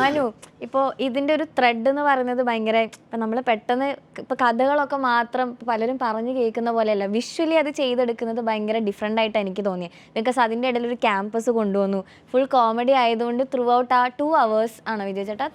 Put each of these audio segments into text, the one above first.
മനു ഇപ്പോ ഇതിന്റെ ഒരു ത്രെഡ് എന്ന് പറയുന്നത് ഭയങ്കര ഇപ്പം നമ്മൾ പെട്ടെന്ന് ഇപ്പം കഥകളൊക്കെ മാത്രം പലരും പറഞ്ഞു കേൾക്കുന്ന പോലെയല്ല. വിഷ്വലി അത് ചെയ്തെടുക്കുന്നത് ഭയങ്കര ഡിഫറെന്റ് ആയിട്ട് എനിക്ക് തോന്നി ബിക്കോസ് അതിന്റെ ഇടയിൽ ഒരു ക്യാമ്പസ് കൊണ്ടുവന്നു. ഫുൾ കോമഡി ആയതുകൊണ്ട് ത്രൂ ഔട്ട് ആ ടു അവേഴ്സ് ആണോ വിജയ ചേട്ടാ?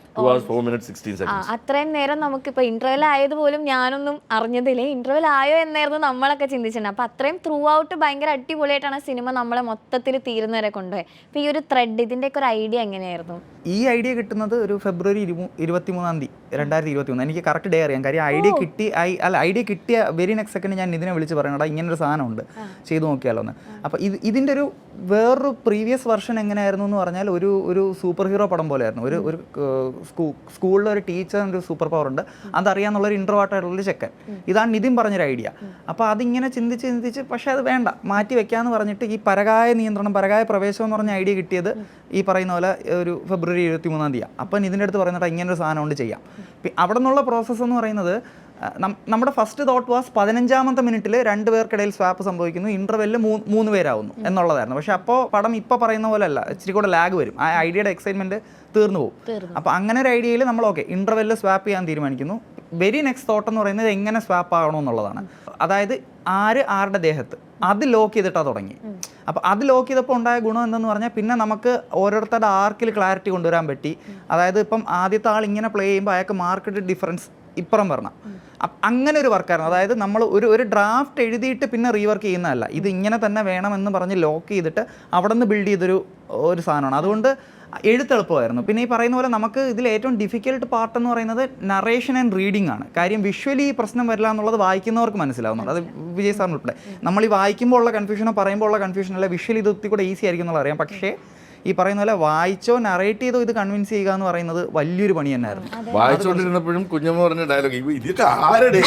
അത്രയും നേരം നമുക്കിപ്പോൾ ഇന്റർവെൽ ആയത് പോലും ഞാനൊന്നും അറിഞ്ഞതില്ല. ഇന്റർവെൽ ആയോ എന്നായിരുന്നു നമ്മളൊക്കെ ചിന്തിച്ചിട്ടുണ്ട് അപ്പോൾ അത്രയും ത്രൂ ഔട്ട് ഭയങ്കര അടിപൊളിയായിട്ടാണ് സിനിമ നമ്മളെ മൊത്തത്തിൽ തീരുന്നവരെ കൊണ്ടുപോയത് അപ്പോൾ ഈ ഒരു ത്രെഡ് ഇതിന്റെയൊക്കെ ഒരു ഐഡിയ എങ്ങനെയായിരുന്നു? ഈ ഐഡിയ കിട്ടുന്നത് ഒരു ഫെബ്രുവരി ഇരുപത്തി മൂന്നാം തീയതി രണ്ടായിരത്തി ഇരുപത്തി മൂന്ന് എനിക്ക് കറക്റ്റ് ഡേ അറിയാം. കാര്യം ഐഡിയ കിട്ടി ഐ- അല്ല ഐഡിയ കിട്ടിയ വെരി നെക്സ്റ്റ് സെക്കൻഡ് ഞാൻ ഇതിനെ വിളിച്ച് പറയണടാ ഇങ്ങനെ ഒരു സാധനമുണ്ട് ചെയ്തു നോക്കിയാലോ എന്ന്. അപ്പോൾ ഇത് ഇതിന്റെ ഒരു വേറൊരു പ്രീവിയസ് വെർഷൻ എങ്ങനെയായിരുന്നു എന്ന് പറഞ്ഞാൽ ഒരു ഒരു സൂപ്പർ ഹീറോ പടം പോലെയായിരുന്നു. ഒരു ഒരു സ്കൂ സ്കൂളിലെ ഒരു ടീച്ചറിന് ഒരു സൂപ്പർ പവർ ഉണ്ട്. അതറിയാന്നുള്ള ഒരു ആയിട്ടുള്ളൊരു ചെക്കൻ. ഇതാണ് നിതിൻ പറഞ്ഞൊരു ഐഡിയ അപ്പോൾ അതിങ്ങനെ ചിന്തിച്ച് ചിന്തിച്ച് പക്ഷേ അത് വേണ്ട. മാറ്റി വെക്കാമെന്ന് പറഞ്ഞിട്ട് ഈ പരകായ നിയന്ത്രണം പരകായ പ്രവേശം എന്ന് പറഞ്ഞ ഐഡിയ കിട്ടിയത് ഈ പറയുന്ന പോലെ ഒരു ഫെബ്രുവരി ഇരുപത്തി മൂന്നാം തീയതി അപ്പം ഇതിന്റെ അടുത്ത് പറയുന്നത് ഇങ്ങനെ ഒരു സാധനം കൊണ്ട് ചെയ്യാം. അവിടെ നിന്നുള്ള പ്രോസസ്സ് എന്ന് പറയുന്നത് നമ്മുടെ ഫസ്റ്റ് തോട്ട് വാസ് പതിനഞ്ചാമത്തെ മിനിറ്റിൽ രണ്ട് പേർക്കിടയിൽ സ്വാപ്പ് സംഭവിക്കുന്നു. ഇന്റർവെല്ലിൽ മൂന്ന് പേരാവുന്നു എന്നുള്ളതായിരുന്നു. പക്ഷേ അപ്പോൾ പടം ഇപ്പോൾ പറയുന്ന പോലെ അല്ല. ഇച്ചിരി കൂടെ ലാഗ് വരും. ആ ഐഡിയയുടെ എക്സൈറ്റ്മെന്റ് തീർന്നു പോകും. അപ്പോൾ അങ്ങനെ ഒരു ഐഡിയയിൽ നമ്മൾ ഓക്കെ ഇന്റർവെല്ലിൽ സ്വാപ്പ് ചെയ്യാൻ തീരുമാനിക്കുന്നു. വെരി നെക്സ്റ്റ് തോട്ട് എന്ന് പറയുന്നത് എങ്ങനെ സ്വാപ്പ് ആകണം എന്നുള്ളതാണ്. അതായത് ആര് ആരുടെ ദേഹത്ത്. അത് ലോക്ക് ചെയ്തിട്ടാണ് തുടങ്ങി. അപ്പോൾ അത് ലോക്ക് ചെയ്തപ്പോൾ ഉണ്ടായ ഗുണം എന്തെന്ന് പറഞ്ഞാൽ പിന്നെ നമുക്ക് ഓരോരുത്തരുടെ ആർക്കിൽ ക്ലാരിറ്റി കൊണ്ടുവരാൻ പറ്റി. അതായത് ഇപ്പം ആദ്യത്തെ ആൾ ഇങ്ങനെ പ്ലേ ചെയ്യുമ്പോൾ അയാൾക്ക് മാർക്കറ്റ് ഡിഫറൻസ് ഇപ്പുറം വരണം. അപ്പ- അങ്ങനെ ഒരു വർക്കായിരുന്നു അതായത് നമ്മൾ ഒരു ഒരു ഡ്രാഫ്റ്റ് എഴുതിയിട്ട് പിന്നെ റീവർക്ക് ചെയ്യുന്നതല്ല. ഇത് ഇങ്ങനെ തന്നെ വേണമെന്ന് പറഞ്ഞ് ലോക്ക് ചെയ്തിട്ട് അവിടെ നിന്ന് ബിൽഡ് ചെയ്തൊരു ഒരു സാധനമാണ്. അതുകൊണ്ട് എഴുത്തെളുപ്പമായിരുന്നു. പിന്നെ ഈ പറയുന്ന പോലെ നമുക്ക് ഇതിൽ ഏറ്റവും ഡിഫിക്കൽട്ട് പാർട്ട് എന്ന് പറയുന്നത് നറേഷൻ ആൻഡ് റീഡിംഗ് ആണ്. കാര്യം വിഷ്വലി ഈ പ്രശ്നം വരില്ല എന്നുള്ളത് വായിക്കുന്നവർക്ക് മനസ്സിലാവുന്നുണ്ട് അത് വിജയ് സാറിന് ഉൾപ്പെടെ. നമ്മൾ ഈ വായിക്കുമ്പോൾ ഉള്ള കൺഫ്യൂഷനോ പറയുമ്പോൾ ഉള്ള കൺഫ്യൂഷൻ അല്ല വിഷ്വലി ഇത് ഒത്തിരി കൂടെ ഈസി ആയിരിക്കും എന്നുള്ള അറിയാം. പക്ഷേ ഈ പറയുന്ന പോലെ വായിച്ചോ നറേറ്റ് ചെയ്തോ ഇത് കൺവിൻസ് ചെയ്യുക എന്ന് പറയുന്നത് വലിയൊരു പണി തന്നെയായിരുന്നു. വായിച്ചുകൊണ്ടിരുന്നപ്പോഴും കുഞ്ഞമ്മ പറഞ്ഞ ഡയലോഗ് ഇതൊക്കെ ആരുടെ?